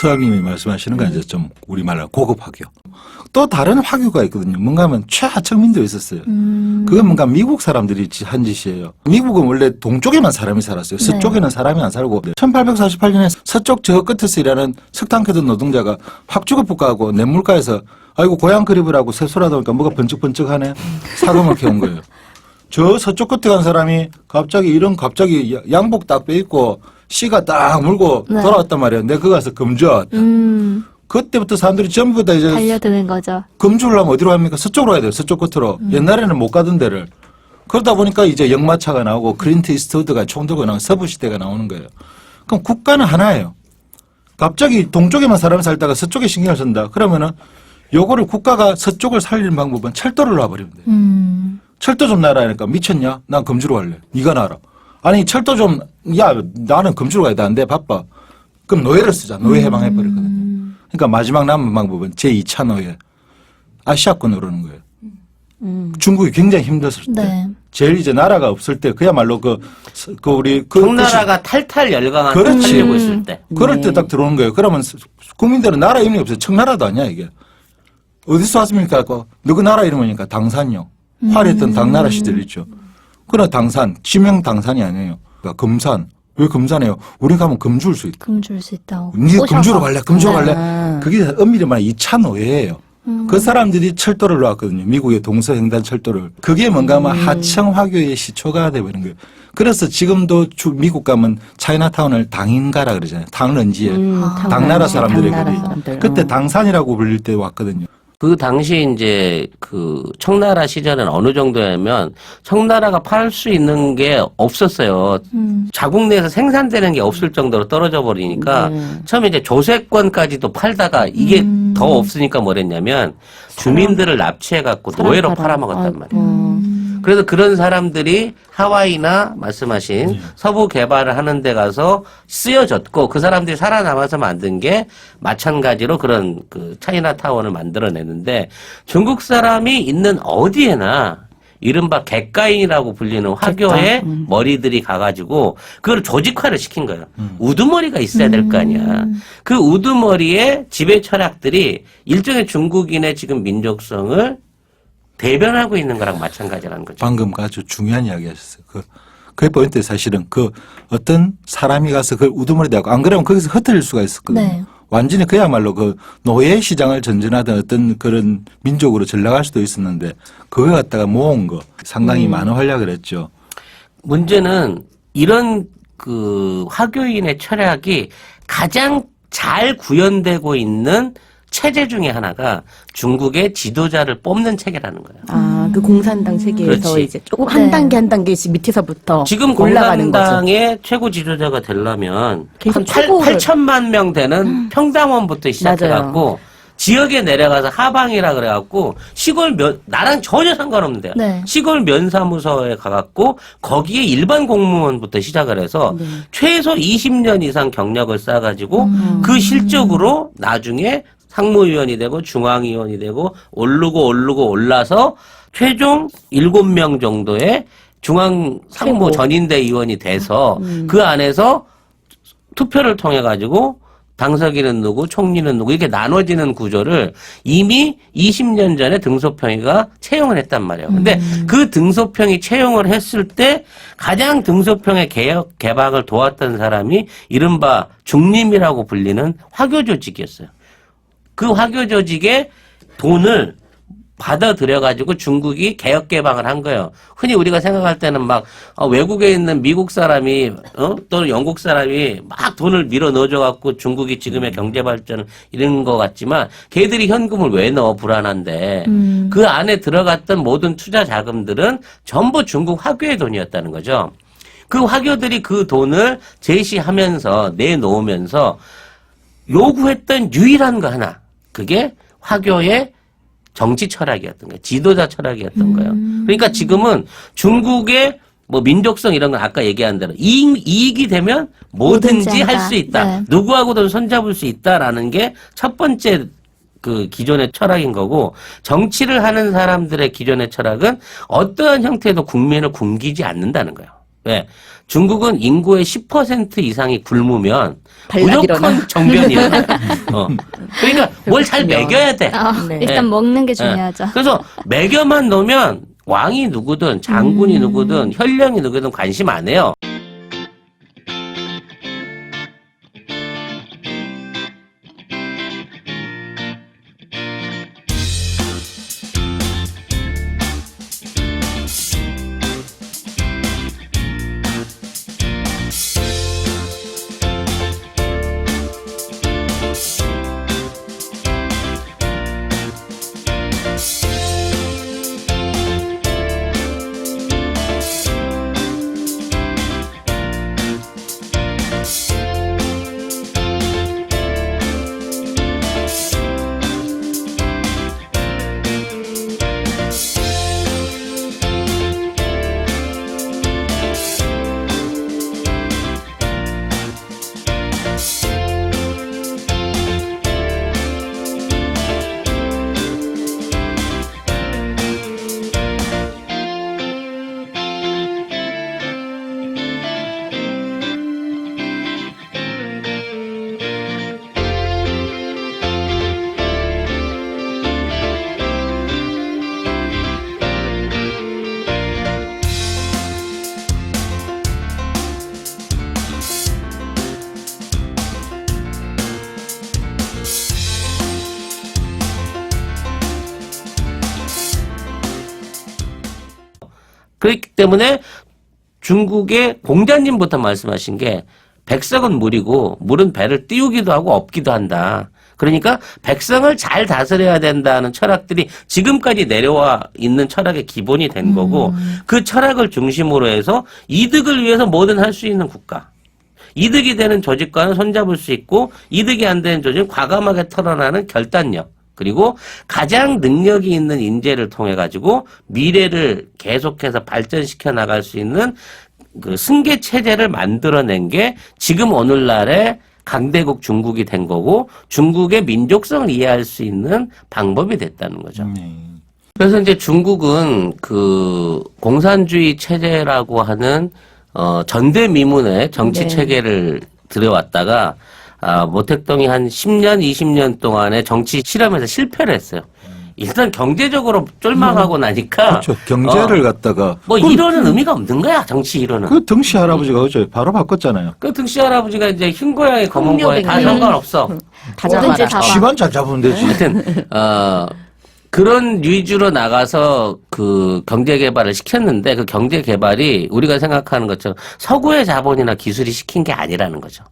서학님이 말씀하시는 건 이제 좀 우리말로 고급 화교. 또 다른 화교가 있거든요. 뭔가 하면 최하층 민도 있었어요. 음. 그건 뭔가 미국 사람들이 지- 한 짓이에요. 미국은 원래 동쪽에만 사람이 살았어요. 서쪽에는 사람이 안 살고 1848년에 서쪽 저 끝에서 일하는 석탄 캐던 노동자가 붙가고 냇물가에서 아이고 고향 그립을 하고 세수라다 보니까 뭐가 번쩍번쩍하네. 사금을 캐온 거예요. 저 서쪽 끝에 간 사람이 갑자기 이런 갑자기 야- 양복 딱 빼입고 씨가 딱 물고 네. 돌아왔단 말이야. 내가 그거 가서 금주었다. 음, 그때부터 사람들이 전부 다 이제 달려드는 거죠. 금주를 하면 어디로 갑니까? 서쪽으로 가야 돼요. 서쪽 끝으로. 옛날에는 못 가던 데를. 그러다 보니까 이제 역마차가 나오고 크린트 이스트우드가 총 들고 나오는 서부 시대가 나오는 거예요. 그럼 국가는 하나예요. 갑자기 동쪽에만 사람이 살다가 서쪽에 신경을 쓴다. 그러면은 요거를 국가가 서쪽을 살리는 방법은 철도를 놔버리면 돼요. 음, 철도 좀 놔라니까 미쳤냐? 난 금주로 갈래. 네가 놔라. 아니 철도 좀 야 나는 금주로 가야 돼. 안 돼. 바빠. 그럼 노예를 쓰자. 노예 해방해 버리거든요. 음, 그러니까 마지막 남은 방법은 제 2차 노예. 아시아권 으로 오는 거예요. 음. 중국이 굉장히 힘들었을 때. 네. 제일 이제 나라가 없을 때 그야말로 그, 그 우리 그 청나라가 탈탈 열강한 그렇지. 달리고 있을 때. 그 시- 그럴 때 딱 들어오는 거예요. 그러면 스- 국민들은 나라 이름이 없어요. 청나라도 아니야 이게. 어디서 왔습니까? 그 누구 나라 이름이니까 당산요. 화려했던 당나라 시절 있죠. 그러나 당산 지명 당산이 아니에요. 그러니까 금산. 왜 금산이에요? 우리 가면 금줄 수 있다. 금줄 수. 니 꼬셔서. 금주로 갈래? 금주로 네. 갈래? 그게 엄밀히 말하면 2차 노예예요. 음. 그 사람들이 철도를 놓았거든요. 미국의 동서횡단 철도를. 그게 뭔가 하면 음. 하청 화교의 시초가 되버린 거예요. 그래서 지금도 주- 미국 가면 차이나타운을 당인가라 그러잖아요. 당런지에. 음, 아. 당나라 사람들이 당나라. 사람들. 그때 어. 당산이라고 불릴 때 왔거든요. 그 당시 이제 그 청나라 시절은 어느 정도냐면 청나라가 팔 수 있는 게 없었어요. 음, 자국 내에서 생산되는 게 없을 정도로 떨어져 버리니까 네. 처음에 이제 조세권까지도 팔다가 이게 음. 더 없으니까 뭐랬냐면 주민들을 납치해 갖고 노예로 팔아먹었단. 말이에요. 음. 그래서 그런 사람들이 하와이나 말씀하신 네. 서부 개발을 하는 데 가서 쓰여졌고 그 사람들이 살아남아서 만든 게 마찬가지로 그런 그 차이나타운을 만들어내는데 중국 사람이 있는 어디에나 이른바 객가인이라고 불리는 화교의 음. 머리들이 가가지고 그걸 조직화를 시킨 거예요. 우두머리가 있어야 될 거 아니야. 음. 그 우두머리의 지배 철학들이 일종의 중국인의 지금 민족성을 대변하고 있는 거랑 마찬가지라는 거죠. 방금 그 아주 중요한 이야기 하셨어요. 그, 그게 포인트 사실은 그 어떤 사람이 가서 그걸 우두머리 대고 안 그러면 거기서 흩어질 수가 있었거든요. 네. 완전히 그야말로 그 노예 시장을 전전하던 어떤 그런 민족으로 전락할 수도 있었는데 그걸 갖다가 모은 거 상당히 많은 활약을 했죠. 문제는 이런 그 화교인의 철학이 가장 잘 구현되고 있는 체제 중에 하나가 중국의 지도자를 뽑는 체계라는 거예요. 아, 그 공산당 체계에서 그렇지. 이제 조금 한 네. 단계 한 단계씩 밑에서부터 지금 올라가는 거죠. 공산당의 최고 지도자가 되려면 계속 한 8, 최고를- 8천만 명 되는 평당원부터 시작해갖고 지역에 내려가서 하방이라 그래갖고 시골 면 나랑 전혀 상관없는 데요. 네. 시골 면사무소에 가갖고 거기에 일반 공무원부터 시작을 해서 네. 최소 20년 이상 경력을 쌓아가지고 음. 그 실적으로 나중에 상무위원이 되고 중앙위원이 되고 오르고 오르고 올라서 최종 7명 정도의 중앙 상무. 전인대 의원이 돼서 음. 그 안에서 투표를 통해 가지고 당서기는 누구, 총리는 누구 이렇게 나눠지는 구조를 이미 20년 전에 등소평이가 채용을 했단 말이에요. 근데 그 등소평이 채용을 했을 때 가장 등소평의 개혁 개방을 도왔던 사람이 이른바 중림이라고 불리는 화교 조직이었어요. 그 화교 조직의 돈을 받아들여 가지고 중국이 개혁 개방을 한 거예요. 흔히 우리가 생각할 때는 막 어, 외국에 있는 미국 사람이 어? 또는 영국 사람이 막 돈을 밀어 넣어줘 갖고 중국이 지금의 경제 발전을 이런 것 같지만 걔들이 현금을 왜 넣어 불안한데 음. 그 안에 들어갔던 모든 투자 자금들은 전부 중국 화교의 돈이었다는 거죠. 그 화교들이 그 돈을 제시하면서 내놓으면서 요구했던 유일한 거 하나. 그게 화교의 정치 철학이었던 거예요. 지도자 철학이었던 거예요. 그러니까 지금은 중국의 뭐 민족성 이런 건 아까 얘기한 대로 이익, 이익이 되면 뭐든지 할. 수 있다. 네. 누구하고든 손잡을 수 있다라는 게 첫 번째 그 기존의 철학인 거고 정치를 하는 사람들의 기존의 철학은 어떠한 형태도 국민을 굶기지 않는다는 거예요. 왜? 중국은 인구의 10% 이상이 굶으면 일어나. 무조건 정변이 일어나. 어. 그러니까 뭘 잘 그렇군요. 먹여야 돼. 아, 네. 일단 네. 먹는 게 예. 중요하죠. 그래서 매겨만 놓으면 왕이 누구든 장군이 음. 누구든 현령이 누구든 관심 안 해요. 그렇기 때문에 중국의 공자님부터 말씀하신 게 백성은 물이고 물은 배를 띄우기도 하고 업기도 한다. 그러니까 백성을 잘 다스려야 된다는 철학들이 지금까지 내려와 있는 철학의 기본이 된 거고 그 철학을 중심으로 해서 이득을 위해서 뭐든 할 수 있는 국가. 이득이 되는 조직과는 손잡을 수 있고 이득이 안 되는 조직은 과감하게 털어나는 결단력. 그리고 가장 능력이 있는 인재를 통해 가지고 미래를 계속해서 발전시켜 나갈 수 있는 그 승계 체제를 만들어낸 게 지금 오늘날의 강대국 중국이 된 거고 중국의 민족성을 이해할 수 있는 방법이 됐다는 거죠. 네. 그래서 이제 중국은 그 공산주의 체제라고 하는 어 전대미문의 정치 네. 체계를 들여왔다가 아 모택동이 한 10년, 20년 동안의 정치 실험에서 실패를 했어요. 일단 경제적으로 쫄망하고 나니까 그렇죠. 경제를 갖다가 뭐 이론은 의미가 없는 거야 정치 이론은. 그 등씨 할아버지가 어제 바로 바꿨잖아요. 그 등씨 할아버지가 이제 흰 고양이 검은 고양이 다 상관없어. 다 뭐든지 잡아라. 다 봐. 시간 잘 잡으면 되지. 하여튼 어 그런 위주로 나가서 그 경제 개발을 시켰는데 그 경제 개발이 우리가 생각하는 것처럼 서구의 자본이나 기술이 시킨 게 아니라는 거죠.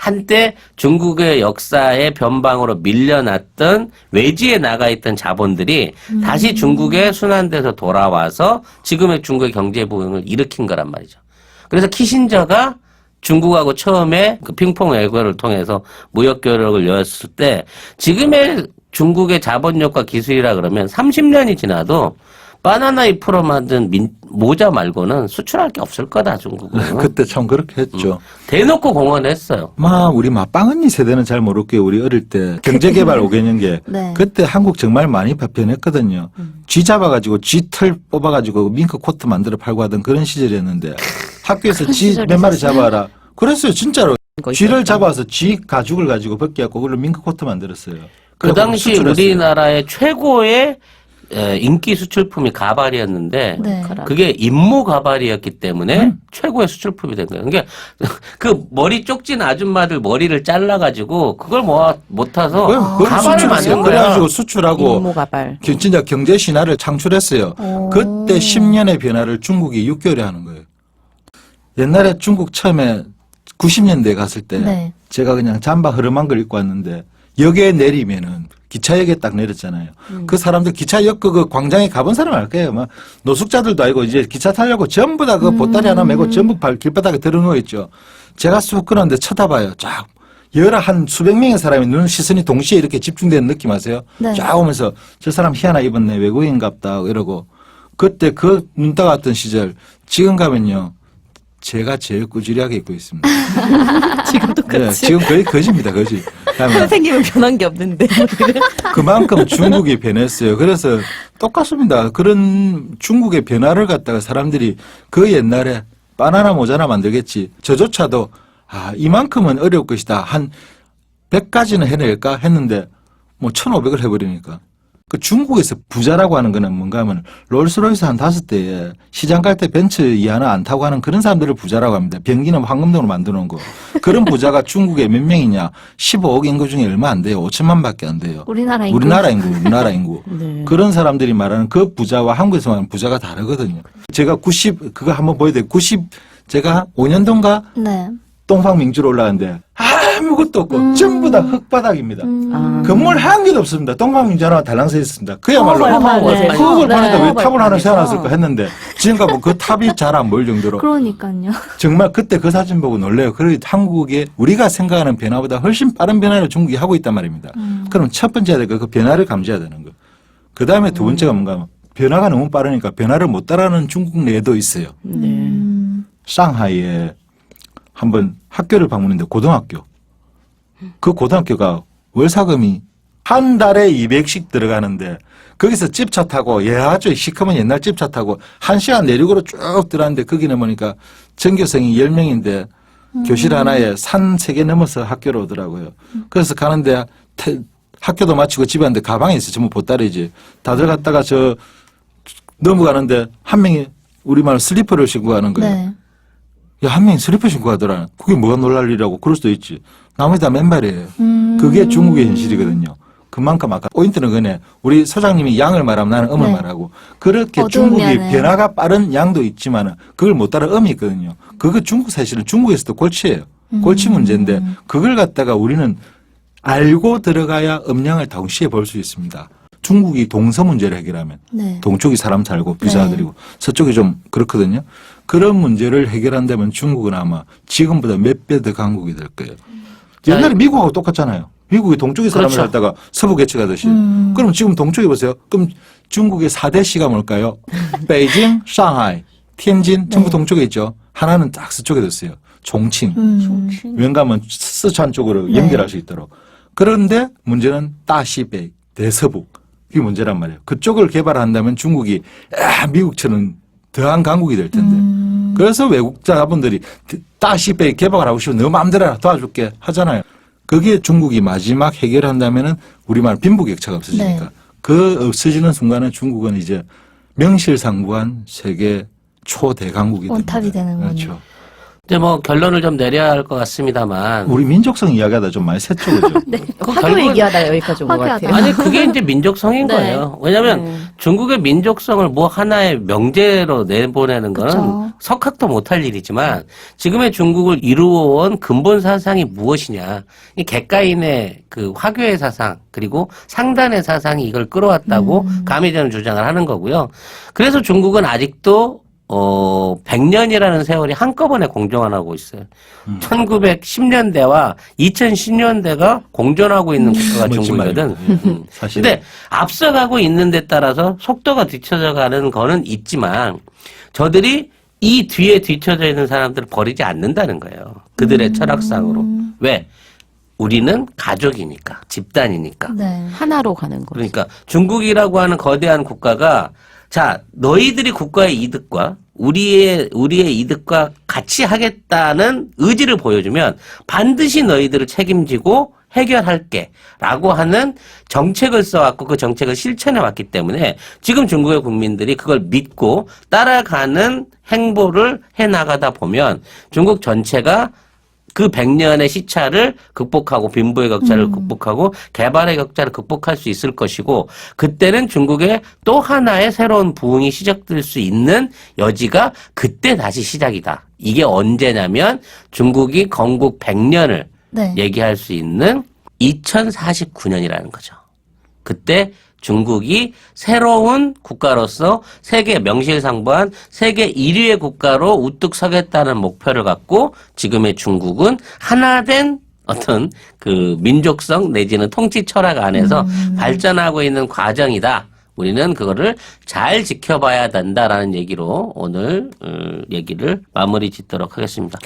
한때 중국의 역사의 변방으로 밀려났던 외지에 나가 있던 자본들이 다시 중국에 순환돼서 돌아와서 지금의 중국의 경제 부흥을 일으킨 거란 말이죠. 그래서 키신저가 중국하고 처음에 그 핑퐁 외교를 통해서 무역 교역을 열었을 때 지금의 중국의 자본력과 기술이라 그러면 30년이 지나도 바나나 잎 으로 만든 민- 모자 말고는 수출할 게 없을 거다 중국은. 그때 참 그렇게 했죠. 대놓고 공언했어요. 마 우리 막 빵언니 세대는 잘 모를게요. 우리 어릴 때 경제개발 5개년계 네. 그때 한국 정말 많이 변했거든요. 쥐 잡아가지고 쥐 털 뽑아가지고 밍크 코트 만들어 팔고 하던 그런 시절이었는데 학교에서 그쥐몇 마리? 잡아라. 그랬어요, 진짜로. 거 쥐를. 잡아서 쥐 가죽을 가지고 벗겨갖고 그걸로 밍크 코트 만들었어요. 그 당시. 우리나라의 최고의 에, 인기 수출품이 가발이었는데 네. 그게 임모 가발이었기 때문에 음. 최고의 수출품이 된 거예요. 그러니까 그 머리 쪽진 아줌마들 머리를 잘라가지고 그걸 모아 못 타서 그걸- 그걸 가발을. 만든 거야. 그래가지고 수출하고 임모 가발. 겨- 진짜 경제 신화를 창출했어요. 오. 그때 10년의 변화를 중국이 6개월에 하는 거예요. 옛날에 중국 처음에 90년대에 갔을 때 네. 제가 그냥 잠바 흐름한 걸 입고 왔는데 역에 내리면은 기차역에 딱 내렸잖아요. 그 사람들 기차역 그, 그 광장에 가본 사람 알 거예요. 막 노숙자들도 아니고 이제 기차 타려고 전부 다 그 보따리 하나 메고 전부 발 길바닥에 들어누워 있죠. 제가 쑥 끌었는데 쳐다봐요. 쫙 여러 한 수백 명의 사람이 눈 시선이 동시에 이렇게 집중되는 느낌 아세요? 네. 쫙 오면서 저 사람 희한하 입었네 외국인갑다 이러고 그때 그 눈 따갔던 시절 지금 가면요 제가 제일 꾸준하게 입고 있습니다. 지금도 네, 그렇지. 지금 거의 거짓입니다 거짓. 그다음에 선생님은 변한 게 없는데. 그만큼 중국이 변했어요. 그래서 똑같습니다. 그런 중국의 변화를 갖다가 사람들이 그 옛날에 바나나 모자나 만들겠지. 저조차도 아 이만큼은 어려울 것이다. 한 100가지는 해낼까 했는데 뭐 1,500을 해버리니까. 그 중국에서 부자라고 하는 거는 뭔가 하면 롤스로이스 한 다섯 대에 시장 갈 때 벤츠 이 하나 안 타고 하는 그런 사람들을 부자라고 합니다. 변기는 황금동으로 만들어 놓은 거. 그런 부자가 중국에 몇 명이냐? 15억 인구 중에 얼마 안 돼요. 5천만 밖에 안 돼요. 우리나라 인구. 우리나라 인구, 우리나라 인구. 네. 그런 사람들이 말하는 그 부자와 한국에서 말하는 부자가 다르거든요. 제가 90, 그거 한번 보여드려요. 90, 제가 5년도인가 네. 동방 민주로 올라갔는데 아무것도 없고 음. 전부 다 흙바닥입니다. 음. 아. 건물 한 개도 없습니다. 동방 민주하나 달랑서 있습니다. 그야말로. 그걸 네. 보는데 왜 탑을 하나. 세워놨을까 했는데 지금 가면 그 탑이 잘 안 보일 정도로 그러니까요. 정말 그때 그 사진 보고 놀래요. 그리고 한국에 우리가 생각하는 변화보다 훨씬 빠른 변화를 중국이 하고 있단 말입니다. 음. 그럼 첫 번째 해야 될거 그 변화를 감지해야 되는 거. 그 다음에 두 번째가 뭔가 하면 변화가 너무 빠르니까 변화를 못 따라하는 중국 내도 있어요. 네. 음. 상하이에 한번 학교를 방문했는데 고등학교. 그 고등학교가 월사금이 한 달에 200씩 들어가는데 거기서 집차 타고 예 아주 시커먼 옛날 집차 타고 한 시간 내륙으로 쭉 들어갔는데 거기는 보니까 전교생이 10명인데 교실 하나에 산 세 개 넘어서 학교로 오더라고요. 그래서 가는데 태- 학교도 마치고 집에 왔는데 가방에 있어 전부 보따리지. 다들 갔다가 저 넘어가는데 한 명이 우리말 슬리퍼를 신고 가는 거예요. 네. 야, 한 명이 슬리퍼 신고 하더라. 그게 뭐가 놀랄 일이라고 그럴 수도 있지. 나머지 다 맨발이에요. 음. 그게 중국의 현실이거든요. 그만큼 아까 포인트는 그네. 우리 소장님이 양을 말하면 나는 음을 네. 말하고 그렇게. 중국이 변화가 빠른 양도 있지만은 그걸 못 따라 음이 있거든요. 그거 중국 사실은 중국에서도 골치예요. 골치 음. 문제인데 그걸 갖다가 우리는 알고 들어가야 음량을 동시에 볼 수 있습니다. 중국이 동서 문제를 해결하면 네. 동쪽이 사람 살고 비자 들이고 서쪽이 좀 그렇거든요. 그런 문제를 해결한다면 중국은 아마 지금보다 몇 배 더 강국이 될 거예요. 옛날에 미국하고 똑같잖아요. 미국이 동쪽에 사람을 그렇죠. 살다가 서부 개척하듯이. 음. 그럼 지금 동쪽에 보세요. 그럼 중국의 4대 시가 뭘까요? 베이징, 상하이, 티안진 전부 네. 동쪽에 있죠. 하나는 딱 서쪽에 뒀어요. 종칭. 음. 왠가하면 스촨 쪽으로 네. 연결할 수 있도록. 그런데 문제는 따시베이, 대서북. 이게 문제란 말이에요. 그쪽을 개발한다면 중국이 아, 미국처럼 더한 강국이 될 텐데. 음. 그래서 외국 자본들이 따시베이 개발을 하고 싶으면 너 마음대로 해라, 도와줄게 하잖아요. 그게 중국이 마지막 해결한다면은 우리말 빈부격차가 없어지니까. 네. 그 없어지는 순간에 중국은 이제 명실상부한 세계 초대강국이 됩니다. 원탑이 되는군요. 그렇죠. 이제 뭐 결론을 좀 내려야 할 것 같습니다만. 우리 민족성 이야기하다 좀 많이 그죠? 네. 그 화교 결국은- 얘기하다 여기까지 온 것 화교하다. 같아요. 아니 그게 이제 민족성인 네. 거예요. 왜냐하면 네. 중국의 민족성을 뭐 하나의 명제로 내보내는 거는 그쵸. 석학도 못할 일이지만 지금의 중국을 이루어온 근본 사상이 무엇이냐? 이 객가인의 그 화교의 사상 그리고 상단의 사상이 이걸 끌어왔다고 음. 감히 저는 주장을 하는 거고요. 그래서 중국은 아직도 어 100년이라는 세월이 한꺼번에 공존하고 있어요. 음. 1910년대와 2010년대가 공존하고 있는 국가가 멋진 중국이거든. 말입니다. 음. 사실. 근데 앞서가고 있는 데 따라서 속도가 뒤쳐져 가는 거는 있지만 저들이 이 뒤에 뒤쳐져 있는 사람들을 버리지 않는다는 거예요. 그들의 철학상으로. 왜? 우리는 가족이니까, 집단이니까. 네. 하나로 가는 거. 그러니까 중국이라고 하는 거대한 국가가 자, 너희들이 국가의 이득과 우리의 우리의 이득과 같이 하겠다는 의지를 보여주면 반드시 너희들을 책임지고 해결할게라고 하는 정책을 써왔고 그 정책을 실천해 왔기 때문에 지금 중국의 국민들이 그걸 믿고 따라가는 행보를 해 나가다 보면 중국 전체가 그 100년의 시차를 극복하고 빈부의 격차를 극복하고 개발의 격차를 극복할 수 있을 것이고 그때는 중국의 또 하나의 새로운 부흥이 시작될 수 있는 여지가 그때 다시 시작이다. 이게 언제냐면 중국이 건국 100년을 네. 얘기할 수 있는 2049년이라는 거죠. 그때 중국이 새로운 국가로서 세계 명실상부한 세계 1위의 국가로 우뚝 서겠다는 목표를 갖고 지금의 중국은 하나된 어떤 그 민족성 내지는 통치 철학 안에서 발전하고 있는 과정이다. 우리는 그거를 잘 지켜봐야 된다라는 얘기로 오늘 어, 얘기를 마무리 짓도록 하겠습니다.